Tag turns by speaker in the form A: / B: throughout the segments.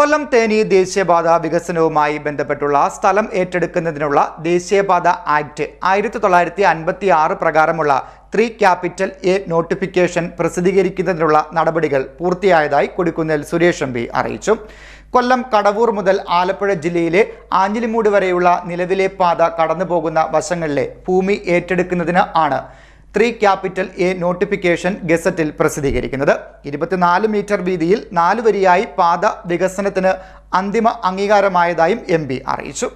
A: കൊല്ലം തേനി ദേശീയപാത വികസനവുമായി ബന്ധപ്പെട്ടുള്ള സ്ഥലം ഏറ്റെടുക്കുന്നതിനുള്ള ദേശീയപാത ആക്ട് ആയിരത്തി തൊള്ളായിരത്തി അൻപത്തി ആറ് പ്രകാരമുള്ള ത്രീ ക്യാപിറ്റൽ എ നോട്ടിഫിക്കേഷൻ പ്രസിദ്ധീകരിക്കുന്നതിനുള്ള നടപടികൾ പൂർത്തിയായതായി കൊടിക്കുന്നിൽ സുരേഷ് എം അറിയിച്ചു. കൊല്ലം കടവൂർ മുതൽ ആലപ്പുഴ ജില്ലയിലെ ആഞ്ഞിലിമൂട് വരെയുള്ള നിലവിലെ പാത കടന്നുപോകുന്ന വശങ്ങളിലെ ഭൂമി ഏറ്റെടുക്കുന്നതിന് ആണ് ത്രീ ക്യാപിറ്റൽ എ നോട്ടിഫിക്കേഷൻ ഗസറ്റിൽ പ്രസിദ്ധീകരിക്കുന്നത്. ഇരുപത്തിനാല് മീറ്റർ വീതിയിൽ നാല് വരിയായി പാത വികസനത്തിന് അന്തിമ അംഗീകാരമായതായും എം അറിയിച്ചു.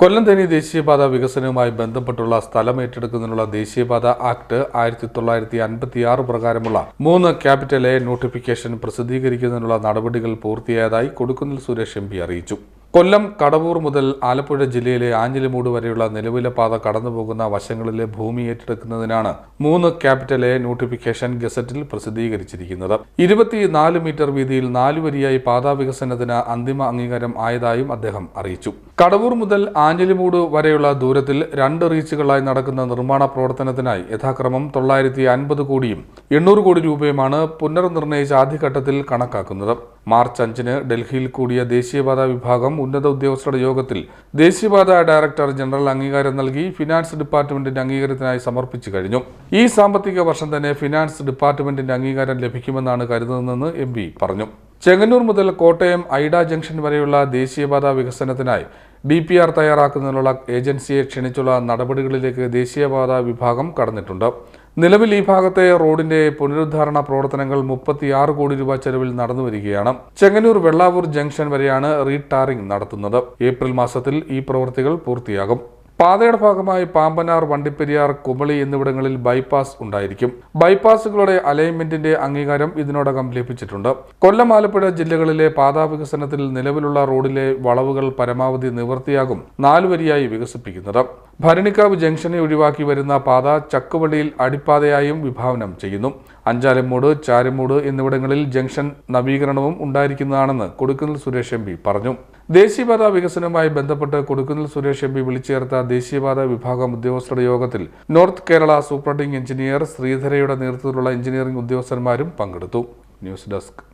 B: കൊല്ലം തേനി ദേശീയപാത വികസനവുമായി ബന്ധപ്പെട്ടുള്ള സ്ഥലം ഏറ്റെടുക്കുന്നതിനുള്ള ദേശീയപാത ആക്ട് ആയിരത്തി തൊള്ളായിരത്തി അൻപത്തി ആറ് പ്രകാരമുള്ള മൂന്ന് ക്യാപിറ്റൽ എ നോട്ടിഫിക്കേഷൻ പ്രസിദ്ധീകരിക്കുന്നതിനുള്ള നടപടികൾ പൂർത്തിയായതായി കൊടുക്കുന്നിൽ സുരേഷ് എം അറിയിച്ചു. കൊല്ലം കടവൂർ മുതൽ ആലപ്പുഴ ജില്ലയിലെ ആഞ്ഞിലിമൂട് വരെയുള്ള നിലവിലെ പാത കടന്നുപോകുന്ന വശങ്ങളിലെ ഭൂമി ഏറ്റെടുക്കുന്നതിനാണ് മൂന്ന് ക്യാപിറ്റൽ എ നോട്ടിഫിക്കേഷൻ ഗസറ്റിൽ പ്രസിദ്ധീകരിച്ചിരിക്കുന്നത്. ഇരുപത്തിനാല് മീറ്റർ വീതിയിൽ നാലുവരിയായി പാതാ വികസനത്തിന് അന്തിമ അംഗീകാരം ആയതായും അദ്ദേഹം അറിയിച്ചു. കടവൂർ മുതൽ ആഞ്ഞിലിമൂട് വരെയുള്ള ദൂരത്തിൽ രണ്ട് റീച്ചുകളായി നടക്കുന്ന നിർമ്മാണ പ്രവർത്തനത്തിനായി യഥാക്രമം തൊള്ളായിരത്തി കോടിയും എണ്ണൂറ് കോടി രൂപയുമാണ് പുനർനിർണയിച്ച ആദ്യഘട്ടത്തിൽ കണക്കാക്കുന്നത്. മാർച്ച് അഞ്ചിന് ഡൽഹിയിൽ കൂടിയ ദേശീയപാതാ വിഭാഗം ഉന്നത ഉദ്യോഗസ്ഥരുടെ യോഗത്തിൽ ദേശീയപാത ഡയറക്ടർ ജനറൽ അംഗീകാരം നൽകി ഫിനാൻസ് ഡിപ്പാർട്ട്മെന്റിന്റെ അംഗീകാരത്തിനായി സമർപ്പിച്ചു കഴിഞ്ഞു. ഈ സാമ്പത്തിക വർഷം തന്നെ ഫിനാൻസ് ഡിപ്പാർട്ട്മെന്റിന്റെ അംഗീകാരം ലഭിക്കുമെന്നാണ് കരുതുന്നതെന്ന് എം പറഞ്ഞു. ചെങ്ങന്നൂർ മുതൽ കോട്ടയം ഐഡ ജംഗ്ഷൻ വരെയുള്ള ദേശീയപാതാ വികസനത്തിനായി ഡി പി ആർ തയ്യാറാക്കുന്നതിനുള്ള ഏജൻസിയെ ക്ഷണിച്ചുള്ള നടപടികളിലേക്ക് ദേശീയപാതാ വിഭാഗം കടന്നിട്ടുണ്ട്. നിലവിൽ ഈ ഭാഗത്തെ റോഡിന്റെ പുനരുദ്ധാരണ പ്രവർത്തനങ്ങൾ മുപ്പത്തിയാറ് കോടി രൂപ ചെലവിൽ നടന്നു വരികയാണ്. ചെങ്ങന്നൂർ വെള്ളാവൂർ ജംഗ്ഷൻ വരെയാണ് റീടാറിംഗ് നടത്തുന്നത്. ഏപ്രിൽ മാസത്തിൽ ഈ പ്രവൃത്തികൾ പൂർത്തിയാകും. പാതയുടെ ഭാഗമായി പാമ്പനാർ വണ്ടിപ്പെരിയാർ കുമളി എന്നിവിടങ്ങളിൽ ബൈപ്പാസ് ഉണ്ടായിരിക്കും. ബൈപ്പാസുകളുടെ അലൈൻമെന്റിന്റെ അംഗീകാരം ഇതിനോടകം ലഭിച്ചിട്ടുണ്ട്. കൊല്ലം ആലപ്പുഴ ജില്ലകളിലെ പാതാ വികസനത്തിൽ നിലവിലുള്ള റോഡിലെ വളവുകൾ പരമാവധി നിവൃത്തിയാകും നാലുവരിയായി വികസിപ്പിക്കുന്നത്. ഭരണിക്കാവ് ജംഗ്ഷനെ ഒഴിവാക്കി വരുന്ന പാത ചക്കുവള്ളിയിൽ അടിപ്പാതയായും വിഭാവനം ചെയ്യുന്നു. അഞ്ചാലിമൂട് ചാരിമൂട് എന്നിവിടങ്ങളിൽ ജംഗ്ഷൻ നവീകരണവും ഉണ്ടായിരിക്കുന്നതാണെന്ന് കൊടുക്കുന്നിൽ സുരേഷ് എം പറഞ്ഞു. ദേശീയപാത വികസനവുമായി ബന്ധപ്പെട്ട് കൊടുക്കുന്നിൽ സുരേഷ് എം പി വിളിച്ചേർത്ത ദേശീയപാത വിഭാഗം ഉദ്യോഗസ്ഥരുടെ യോഗത്തിൽ നോർത്ത് കേരള സൂപ്രണ്ടിംഗ് എഞ്ചിനീയർ ശ്രീധരയുടെ നേതൃത്വത്തിലുള്ള എഞ്ചിനീയറിംഗ് ഉദ്യോഗസ്ഥന്മാരും പങ്കെടുത്തു. News desk.